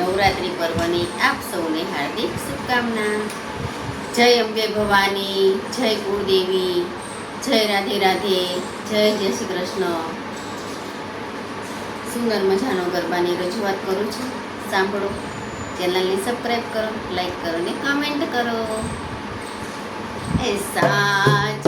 નવરાત્રિ પર્વની આપ સૌને હાર્દિક શુભકામના. જય અંબે ભવાની, જય કુળદેવી, જય રાધે રાધે, જય જય શ્રી કૃષ્ણ. સુંદર મજાનો ગરબાની રજૂઆત કરું છું. સાંભળો. ચેનલને સબસ્ક્રાઈબ કરો લાઈક કરો ને કમેન્ટ કરો. એ સાચ